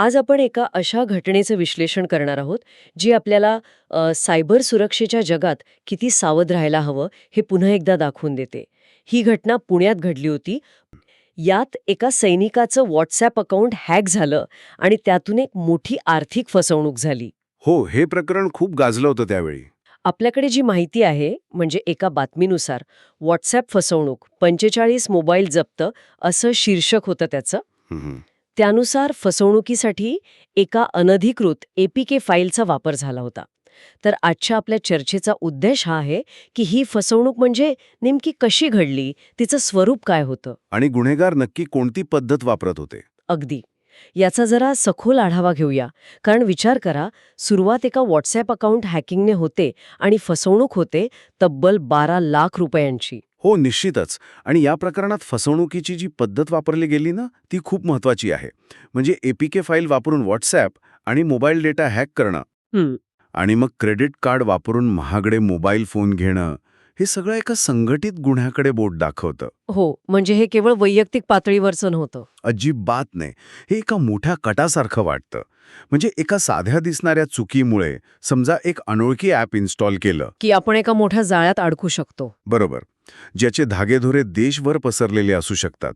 आज आपण एका अशा घटनेचं विश्लेषण करणार आहोत जी आपल्याला सायबर सुरक्षेच्या जगात किती सावध राहायला हवं हे पुन्हा एकदा दाखवून देते. ही घटना पुण्यात घडली होती. यात एका सैनिकाचं व्हॉट्सॲप अकाउंट हॅक झालं आणि त्यातून एक मोठी आर्थिक फसवणूक झाली. हो हे प्रकरण खूप गाजलं होतं त्यावेळी. आपल्याकडे जी माहिती आहे म्हणजे एका बातमीनुसार व्हॉट्सॲप फसवणूक पंचेचाळीस मोबाईल जप्त असं शीर्षक होतं त्याचं. त्यानुसार फसवणुकीसाठी एका अनधिकृत एपीके फाईलचा वापर झाला होता. तर आजच्या आपल्या चर्चेचा उद्देश हा आहे की ही फसवणूक म्हणजे नेमकी कशी घडली तिचं स्वरूप काय होतं? आणि गुन्हेगार नक्की कोणती पद्धत वापरत होते? अगदी. याचा जरा सखोल आढावा घेऊया. कारण विचार करा सुरुवात एका व्हॉट्सॲप अकाउंट हॅकिंगने होते आणि फसवणूक होते तब्बल बारा लाख रुपयांची. हो निश्चितच. आणि या प्रकरणात फसवणुकीची जी पद्धत वापरली गेली ना ती खूप महत्वाची आहे. म्हणजे एपीके फाईल वापरून व्हॉट्सॲप आणि मोबाईल डेटा हॅक करणं आणि मग क्रेडिट कार्ड वापरून महागडे मोबाईल फोन घेणं हे सगळं एका संघटित गुन्ह्याकडे बोट दाखवतं. हो म्हणजे हे केवळ वैयक्तिक पातळीवरचं नव्हतं. अजिबात नाही. हे एका मोठ्या कटासारखं वाटतं. म्हणजे एका साध्या दिसणाऱ्या चुकीमुळे समजा एक अनोळखी ॲप इन्स्टॉल केलं. की आपण एका मोठ्या जाळ्यात अडकू शकतो. बरोबर. ज्याचे धागेधोरे देशभर पसरलेले असू शकतात.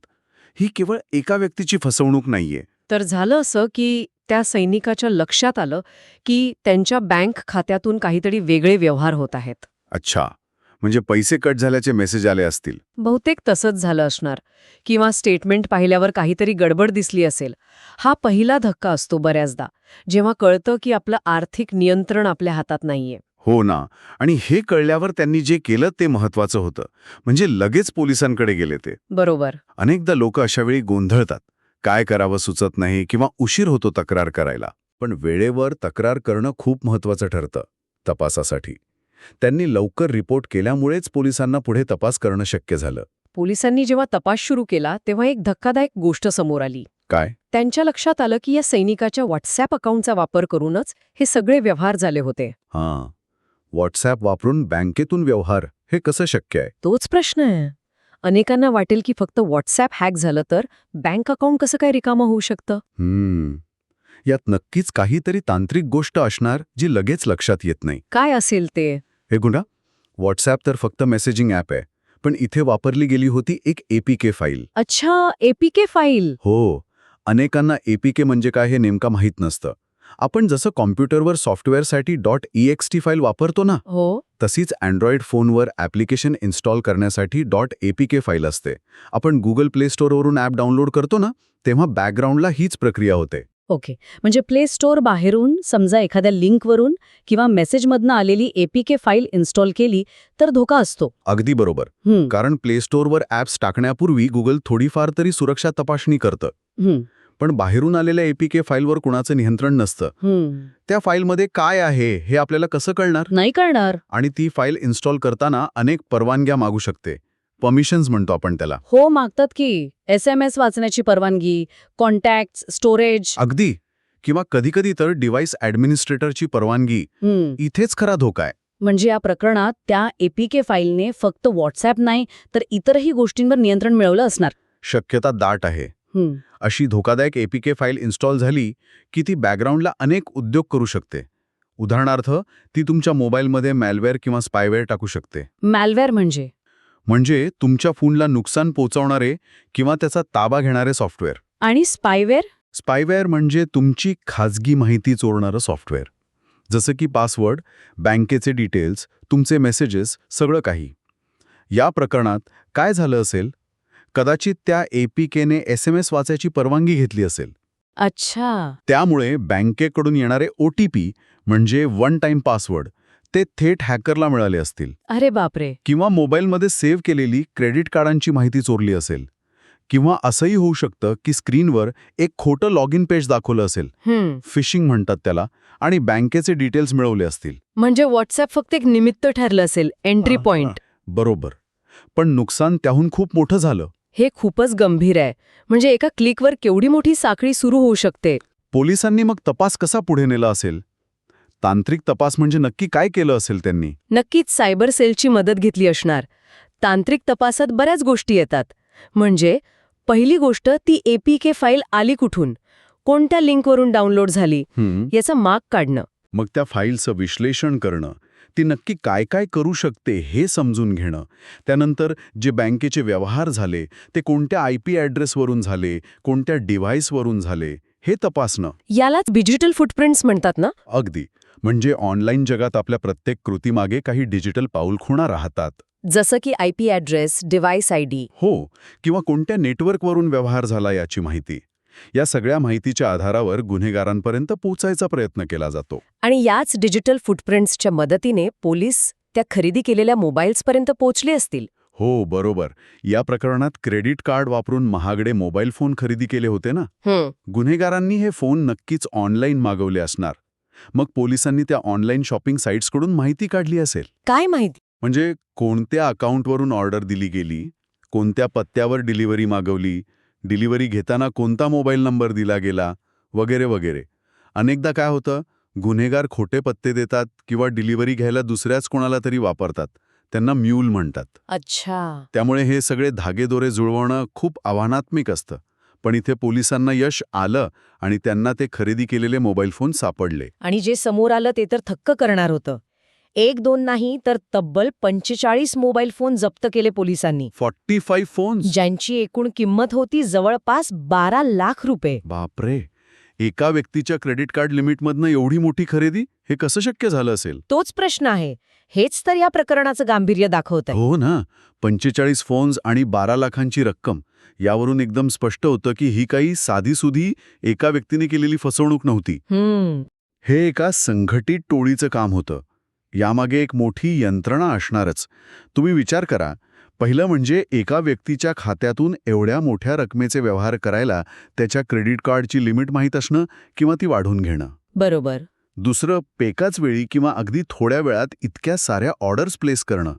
ही केवळ एका व्यक्तीची फसवणूक नाहीये. तर झालं असं की त्या सैनिकाच्या लक्षात आलं की त्यांच्या बँक खात्यातून काहीतरी वेगळे व्यवहार होत आहेत. अच्छा. म्हणजे पैसे कट झाल्याचे मेसेज आले असतील. बहुतेक तसंच झालं असणार. किंवा स्टेटमेंट पाहिल्यावर काहीतरी गडबड दिसली असेल. हा पहिला धक्का असतो बऱ्याचदा जेव्हा कळतं की आपलं आर्थिक नियंत्रण आपल्या हातात नाहीये. हो ना. आणि हे कळल्यावर त्यांनी जे केलं ते महत्वाचं होतं. म्हणजे लगेच पोलिसांकडे गेले ते. बरोबर. अनेकदा लोक अशावेळी गोंधळतात. काय करावं सुचत नाही किंवा उशीर होतो तक्रार करायला. पण वेळेवर तक्रार करणं खूप महत्वाचं ठरतं तपासासाठी. त्यांनी लवकर रिपोर्ट केल्यामुळेच पोलिसांना पुढे तपास करणं शक्य झालं. पोलिसांनी जेव्हा तपास सुरू केला तेव्हा एक धक्कादायक गोष्ट समोर आली. काय? त्यांच्या लक्षात आलं की या सैनिकाच्या व्हॉट्सॲप अकाउंटचा वापर करूनच हे सगळे व्यवहार झाले होते. हां. व्हॉट्सॲप वापरून बँकेतून व्यवहार हे कसं शक्य आहे? तोच प्रश्न आहे. अनेकांना वाटेल की फक्त व्हॉट्सॲप हॅक झालं तर बँक अकाउंट कसं काय रिकामं होऊ शकतं? हम्म. यात नक्कीच काहीतरी तांत्रिक गोष्ट असणार जी लगेच लक्षात येत नाही. काय असेल ते? हे गुंडा व्हॉट्सॲप तर फक्त मेसेजिंग ॲप आहे पण इथे वापरली गेली होती एक एपीके फाईल अच्छा एपीके फाईल हो. अनेकांना एपीके म्हणजे काय हे नेमका माहीत नसतं. आपण जसं कॉम्प्युटरवर सॉफ्टवेअरसाठी dot E X T file वापरतो ना हो. तशीच अँड्रॉइड फोनवर ॲप्लिकेशन इन्स्टॉल करण्यासाठी डॉट एपीके फाईल असते. आपण गुगल प्ले स्टोअरवरून ॲप डाउनलोड करतो ना तेव्हा बॅकग्राऊंडला हीच प्रक्रिया होते. ओके. म्हणजे प्ले स्टोअर बाहेरून समजा एखाद्या लिंकवरून किंवा मेसेजमधनं आलेली एपीके फाईल इन्स्टॉल केली तर धोका असतो. अगदी बरोबर. कारण प्ले स्टोअरवर ॲप्स टाकण्यापूर्वी गुगल थोडीफार तरी सुरक्षा तपासणी करतं. पण बाहेरून आलेल्या एपीके फाईलवर कुणाचं नियंत्रण नसतं. त्या फाईलमध्ये काय आहे हे आपल्याला कसं कळणार? नाही करणार आणि ती फाईल इन्स्टॉल करताना अनेक परवानग्या मागू शकते. परमिशन्स म्हणतो आपण त्याला. हो मागतात की. एस एम एस वाचण्याची परवानगी कॉन्टॅक्ट स्टोरेज अगदी. किंवा कधीकधी तर डिव्हाइस ॲडमिनिस्ट्रेटरची परवानगी. इथेच खरा धोका आहे. म्हणजे या प्रकरणात त्या एपीके फाईलने फक्त व्हॉट्सॲप नाही तर इतरही गोष्टींवर नियंत्रण मिळवलं असणार. शक्यता दाट आहे. अशी धोकादायक एपीके फाईल इन्स्टॉल झाली की ती बॅकग्राऊंडला अनेक उद्योग करू शकते. उदाहरणार्थ ती तुमच्या मोबाईलमध्ये मॅलवेअर किंवा स्पायवेअर टाकू शकते. मॅलवेअर म्हणजे? म्हणजे तुमच्या फोनला नुकसान पोचवणारे किंवा त्याचा ताबा घेणारे सॉफ्टवेअर आणि स्पायवेअर स्पायवेअर म्हणजे तुमची खाजगी माहिती चोरणारं सॉफ्टवेअर जसं की पासवर्ड बँकेचे डिटेल्स तुमचे मेसेजेस सगळं काही. या प्रकरणात काय झालं असेल? कदाचित त्या एपीकेने एस एम एस वाचायची परवानगी घेतली असेल. अच्छा. त्यामुळे बँकेकडून येणारे ओ टी पी म्हणजे वन टाइम पासवर्ड ते थेट हॅकरला मिळाले असतील. अरे बापरे. किंवा मोबाईलमध्ये सेव्ह केलेली क्रेडिट कार्डांची माहिती चोरली असेल. किंवा असंही होऊ शकतं की स्क्रीनवर एक खोटं लॉग इन पेज दाखवलं असेल. हम्म. फिशिंग म्हणतात त्याला आणि बँकेचे डिटेल्स मिळवले असतील. म्हणजे व्हॉट्सॲप फक्त एक निमित्त ठरलं असेल एंट्री पॉइंट. बरोबर. पण नुकसान त्याहून खूप मोठं झालं. हे खूपच गंभीर आहे. म्हणजे एका क्लिकवर केवढी मोठी साखळी सुरू होऊ शकते? पोलिसांनी मग तपास कसा पुढे नेला असेल? तांत्रिक तपास म्हणजे नक्की काय केलं असेल त्यांनी? नक्कीच सायबर सेलची मदत घेतली असणार. तांत्रिक तपासात बऱ्याच गोष्टी येतात. म्हणजे पहिली गोष्ट ती एपीके फाईल आली कुठून? कोणत्या लिंकवरून डाउनलोड झाली. याचा माग काढणं. मग त्या फाईलचं विश्लेषण करणं. ती नक्की काय काय करू शकते हे समजून घेणं. त्यानंतर जे बँकेचे व्यवहार झाले ते कोणत्या आय पी ॲड्रेसवरून झाले कोणत्या डिव्हाइसवरून झाले हे तपासणं. यालाच डिजिटल फुटप्रिंट्स म्हणतात ना? अगदी. म्हणजे ऑनलाईन जगात आपल्या प्रत्येक कृतीमागे काही डिजिटल पाऊलखुणा राहतात. जसं की I P address device I D. हो. किंवा कोणत्या नेटवर्कवरून व्यवहार झाला याची माहिती. या सगळ्या माहितीच्या आधारावर गुन्हेगारांपर्यंत पोचायचा प्रयत्न केला जातो. आणि याच डिजिटल फुटप्रिंट्सच्या मदतीने पोलीस त्या खरेदी केलेल्या मोबाईल्सपर्यंत पोहोचले असतील. हो बरोबर. या प्रकरणात क्रेडिट कार्ड वापरून महागडे मोबाईल फोन खरेदी केले होते ना? गुन्हेगारांनी हे फोन नक्कीच ऑनलाईन मागवले असणार. मग पोलिसांनी त्या ऑनलाईन शॉपिंग साईट्सकडून माहिती काढली असेल. काय माहिती? म्हणजे कोणत्या अकाउंटवरून ऑर्डर दिली गेली? कोणत्या पत्त्यावर डिलिव्हरी मागवली? डिलिव्हरी घेताना कोणता मोबाईल नंबर दिला गेला? वगैरे वगैरे. अनेकदा काय होतं? गुन्हेगार खोटे पत्ते देतात किंवा डिलिव्हरी घ्यायला दुसऱ्याच कोणाला तरी वापरतात. त्यांना म्यूल म्हणतात. अच्छा. त्यामुळे हे सगळे धागेदोरे जुळवणं खूप आव्हानात्मक असतं. पण इथे पोलिसांना यश आलं आणि त्यांना ते खरेदी केलेले मोबाईल फोन सापडले. आणि जे समोर आलं ते तर थक्क करणार होतं. एक दोन नाही तर तब्बल पंचेचाळीस मोबाईल फोन जप्त केले पोलिसांनी. Forty five phones. ज्यांची एकूण किंमत होती जवळपास बारा लाख रुपये. बापरे. एका व्यक्तीच्या क्रेडिट कार्ड लिमिटमधनं एवढी मोठी खरेदी? हे कसं शक्य झालं असेल? तोच प्रश्न आहे. हेच तर या प्रकरणाचं गांभीर्य दाखवत आहे हो ना. पंचेचाळीस फोन्स आणि बारा लाखांची रक्कम. यावरून एकदम स्पष्ट होतं की ही काही साधीसुधी एका व्यक्तीने केलेली फसवणूक नव्हती. हे एका संघटित टोळीचं काम होतं. यामागे एक मोठी यंत्रणा असणारच. तुम्ही विचार करा पहिलं म्हणजे एका व्यक्तीच्या खात्यातून एवढ्या मोठ्या रकमेचे व्यवहार करायला त्याच्या क्रेडिट कार्डची लिमिट माहीत असणं किंवा ती वाढवून घेणं. बरोबर. दुसरं पेकाच वेळी किंवा अगदी थोड्या वेळात इतक्या साऱ्या ऑर्डर्स प्लेस करणं.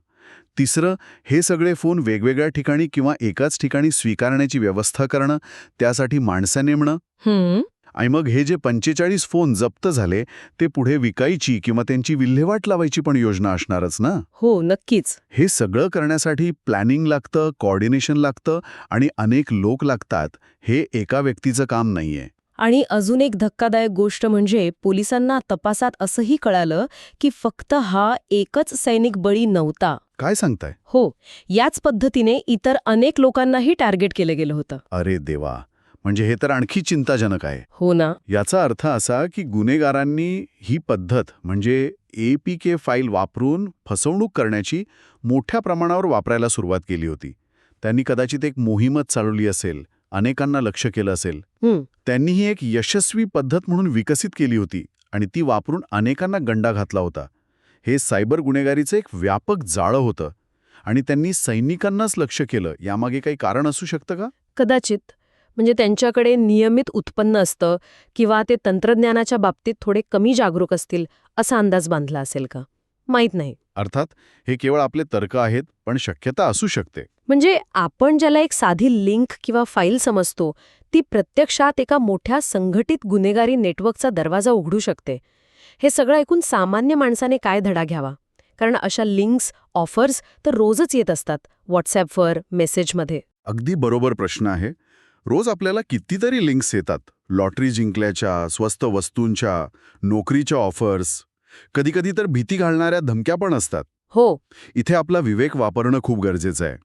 तिसरं हे सगळे फोन वेगवेगळ्या ठिकाणी किंवा एकाच ठिकाणी स्वीकारण्याची व्यवस्था करणं त्यासाठी माणसं नेमणं. आणि मग हे जे पंचेचाळीस फोन जप्त झाले ते पुढे विकायची किंवा त्यांची विल्हेवाट लावायची पण योजना असणारच ना? हो नक्कीच. हे सगळं करण्यासाठी प्लॅनिंग लागतं कॉर्डिनेशन लागतं आणि अनेक लोक लागतात हे एका व्यक्तीचं काम नाहीये. आणि अजून एक धक्कादायक गोष्ट म्हणजे पोलिसांना तपासात असंही कळालं की फक्त हा एकच सैनिक बळी नव्हता. काय सांगताय? हो याच पद्धतीने इतर अनेक लोकांनाही टार्गेट केलं गेलं होतं. अरे देवा! म्हणजे हे तर आणखी चिंताजनक आहे. हो ना. याचा अर्थ असा की गुन्हेगारांनी ही पद्धत म्हणजे ए पी के फाईल वापरून फसवणूक करण्याची मोठ्या प्रमाणावर वापरायला सुरुवात केली होती. त्यांनी कदाचित एक मोहीमच चालवली असेल अनेकांना लक्ष केलं असेल. त्यांनी ही एक यशस्वी पद्धत म्हणून विकसित केली होती आणि ती वापरून अनेकांना गंडा घातला होता. हे सायबर गुन्हेगारीचं एक व्यापक जाळं होतं आणि त्यांनी सैनिकांनाच लक्ष केलं. यामागे काही कारण असू शकतं का? कदाचित. म्हणजे त्यांच्याकडे नियमित उत्पन्न असतं किंवा ते तंत्रज्ञानाच्या बाबतीत थोडे कमी जागरूक असतील असा अंदाज बांधला असेल का? माहीत नाही. अर्थात हे केवळ आपले तर्क आहेत पण शक्यता असू शकते. म्हणजे आपण ज्याला एक साधी लिंक किंवा फाईल समजतो ती प्रत्यक्षात एका मोठ्या संघटित गुन्हेगारी नेटवर्कचा दरवाजा उघडू शकते. हे सगळं ऐकून सामान्य माणसाने काय धडा घ्यावा? कारण अशा लिंक्स ऑफर्स तर रोजच येत असतात व्हॉट्सॲपवर मेसेजमध्ये. अगदी बरोबर प्रश्न आहे. रोज आपल्याला कितीतरी लिंक्स येतात. लॉटरी जिंकल्याच्या स्वस्त वस्तूंच्या नोकरीच्या ऑफर्स कधीकधी तर भीती घालणाऱ्या धमक्या पण असतात. हो. इथे आपला विवेक वापरणं खूप गरजेचं आहे.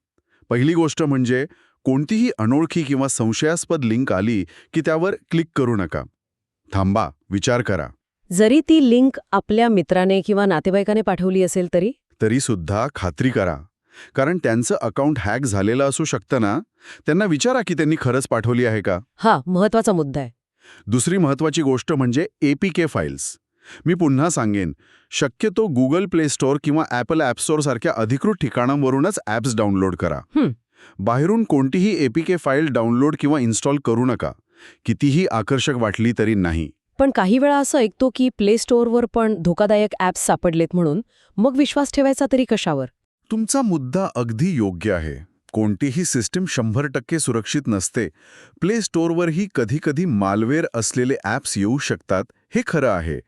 पहिली गोष्ट म्हणजे कोणतीही अनोळखी किंवा संशयास्पद लिंक आली की त्यावर क्लिक करू नका. थांबा विचार करा. जरी ती लिंक आपल्या मित्राने किंवा नातेवाईकाने पाठवली असेल तरी? तरीसुद्धा खात्री करा. कारण त्यांचं अकाउंट हॅक झालेलं असू शकतं ना त्यांना विचारा की त्यांनी खरंच पाठवली आहे का. हा महत्त्वाचा मुद्दा आहे. दुसरी महत्वाची गोष्ट म्हणजे एपीके फाईल्स मी पुन्हा सांगेन शक्यतो गुगल प्ले स्टोअर किंवा ॲपल ॲप स्टोअर सारख्या अधिकृत ठिकाणांवरूनच ॲप्स डाउनलोड करा. बाहेरून कोणतीही एपीके फाईल डाउनलोड किंवा इन्स्टॉल करू नका. कितीही आकर्षक वाटली तरी नाही. पण काही वेळा असं ऐकतो की प्ले स्टोअरवर पण धोकादायक ॲप्स सापडलेत म्हणून मग विश्वास ठेवायचा तरी कशावर? तुमचा मुद्दा अगदी योग्य आहे. कोणतीही सिस्टीम शंभर टक्के सुरक्षित नसते. प्ले स्टोअरवरही कधीकधी मालवेअर असलेले ॲप्स येऊ शकतात हे खरं आहे.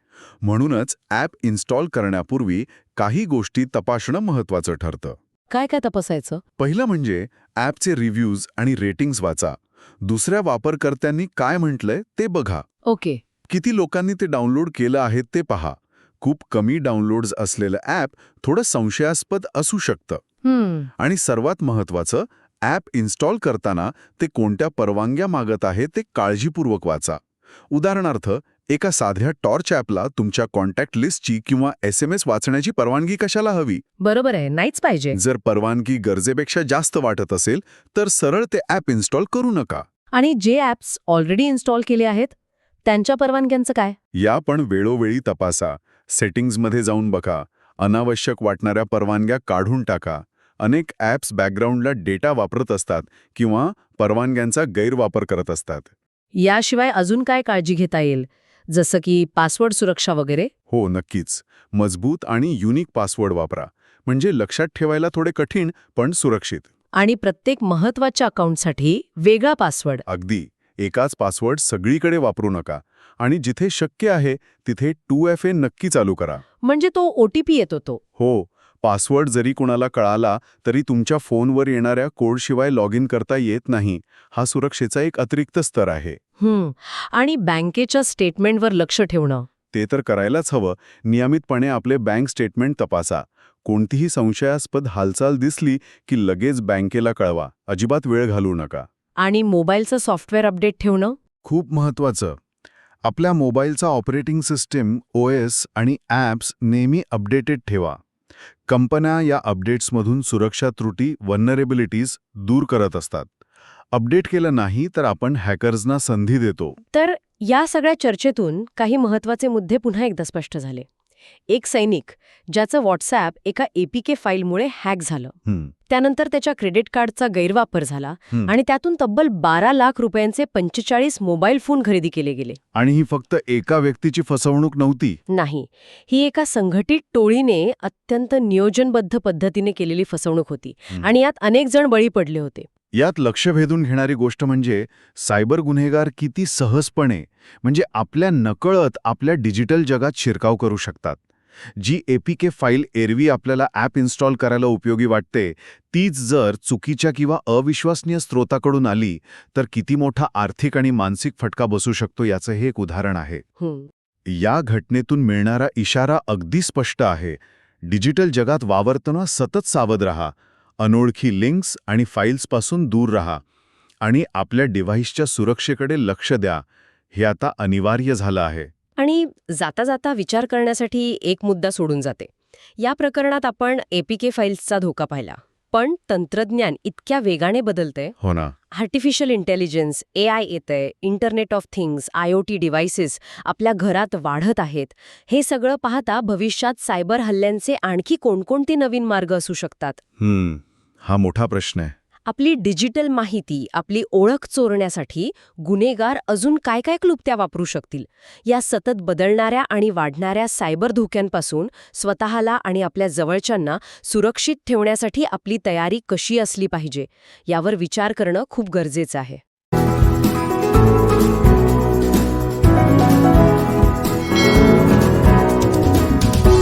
म्हणूनच ॲप इन्स्टॉल करण्यापूर्वी काही गोष्टी तपासणं महत्त्वाचं ठरतं. काय काय तपासायचं? पहिलं म्हणजे ॲपचे रिव्ह्यूज आणि रेटिंग्ज वाचा. दुसऱ्या वापरकर्त्यांनी काय म्हटलंय ते बघा. ओके. किती लोकांनी ते डाउनलोड केलं आहे ते पहा. खूप कमी डाउनलोड्स असलेलं ॲप थोडं संशयास्पद असू शकतं. आणि सर्वात महत्त्वाचं ॲप इन्स्टॉल करताना ते कोणत्या परवानग्या मागत आहे ते काळजीपूर्वक वाचा. उदाहरणार्थ एका साध्या टॉर्च ॲपला तुमच्या कॉन्टॅक्ट लिस्टची किंवा एस एम एस वाचण्याची परवानगी कशाला हवी? बरोबर आहे नाहीच पाहिजे. जर परवानगी गरजेपेक्षा जास्त वाटत असेल तर सरळ ते ॲप इन्स्टॉल करू नका. आणि जे ॲप्स ऑलरेडी इन्स्टॉल केले आहेत त्यांच्या परवानग्यांचं काय? या पण वेळोवेळी तपासा. सेटिंग्जमध्ये जाऊन बघा. अनावश्यक वाटणाऱ्या परवानग्या काढून टाका. अनेक ॲप्स बॅकग्राऊंडला डेटा वापरत असतात किंवा परवानग्यांचा गैरवापर करत असतात. याशिवाय अजून काय काळजी घेता येईल? जसं की पासवर्ड सुरक्षा वगैरे? हो नक्कीच. मजबूत आणि युनिक पासवर्ड वापरा. म्हणजे लक्षात ठेवायला थोडे कठीण पण सुरक्षित. आणि प्रत्येक महत्त्वाच्या अकाउंटसाठी वेगळा पासवर्ड. अगदी. एकाच पासवर्ड सगळीकडे वापरू नका. आणि जिथे शक्य आहे तिथे टू एफ ए नक्की चालू करा. म्हणजे तो ओटीपी येतो तो. हो पासवर्ड जरी कुणाला कळाला तरी तुमच्या फोनवर येणाऱ्या कोडशिवाय लॉग इन करता येत नाही. हा सुरक्षेचा एक अतिरिक्त स्तर आहे. आणि बँकेच्या स्टेटमेंटवर लक्ष ठेवणं. ते तर करायलाच हवं. नियमितपणे आपले बँक स्टेटमेंट तपासा. कोणतीही संशयास्पद हालचाल दिसली की लगेच बँकेला कळवा. अजिबात वेळ घालवू नका. आणि मोबाईलचं सॉफ्टवेअर अपडेट ठेवणं? खूप महत्त्वाचं. आपल्या मोबाईलचा ऑपरेटिंग सिस्टीम ओ एस आणि ॲप्स नेहमी अपडेटेड ठेवा. कंपन्या या अपडेट्समधून सुरक्षा त्रुटी वनरेबिलिटीज दूर करत असतात. अपडेट केलं नाही तर आपण हॅकर्सना संधी देतो. तर या सगळ्या चर्चेतून काही महत्त्वाचे मुद्दे पुन्हा एकदा स्पष्ट झाले. एक सैनिक ज्याचं व्हॉट्सॲप एका एपीके फाईलमुळे हॅक झालं. त्यानंतर त्याच्या क्रेडिट कार्डचा गैरवापर झाला. आणि त्यातून तब्बल बारा लाख रुपयांचे पंचेचाळीस मोबाईल फोन खरेदी केले गेले. आणि ही फक्त एका व्यक्तीची फसवणूक नव्हती? नाही. ही एका संघटित टोळीने अत्यंत नियोजनबद्ध पद्धतीने केलेली फसवणूक होती. आणि यात अनेक जण बळी पडले होते. यात लक्ष भेदून घेणारी गोष्ट म्हणजे सायबर गुन्हेगार किती सहजपणे म्हणजे आपल्या नकळत आपल्या डिजिटल जगात शिरकाव करू शकतात. जी एपीके फाईल एरवी आपल्याला ॲप इन्स्टॉल करायला उपयोगी वाटते तीच जर चुकीच्या किंवा अविश्वसनीय स्रोताकडून आली तर किती मोठा आर्थिक आणि मानसिक फटका बसू शकतो याचं हे एक उदाहरण आहे. हं. या घटनेतून मिळणारा इशारा अगदी स्पष्ट आहे. डिजिटल जगात वावरताना सतत सावध रहा. अनोळखी लिंक्स आणि फाईल्सपासून दूर रहा आणि आपल्या डिव्हाइसच्या सुरक्षेकडे लक्ष द्या. हे आता अनिवार्य झालं आहे. आणि जाता जाता विचार करण्यासाठी एक मुद्दा सोडून जाते. या प्रकरणात आपण एपीके फाईल्सचा धोका पाहिला. पण तंत्रज्ञान इतक्या वेगाने बदलतंय. हो ना. आर्टिफिशियल इंटेलिजन्स ए आय येतंय internet of things I O T devices आपल्या घरात वाढत आहेत. हे सगळं पाहता भविष्यात सायबर हल्ल्यांचे आणखी कोणकोणते नवीन मार्ग असू शकतात? हा मोठा प्रश्न आहे. आपली डिजिटल माहिती आपली ओळख चोरण्यासाठी गुन्हेगार अजून काय काय क्लुप्त्या वापरू शकतील? या सतत बदलणाऱ्या आणि वाढणाऱ्या सायबर धोक्यांपासून स्वतःला आणि आपल्या जवळच्यांना सुरक्षित ठेवण्यासाठी आपली तयारी कशी असली पाहिजे? यावर विचार करणं खूप गरजेचं आहे.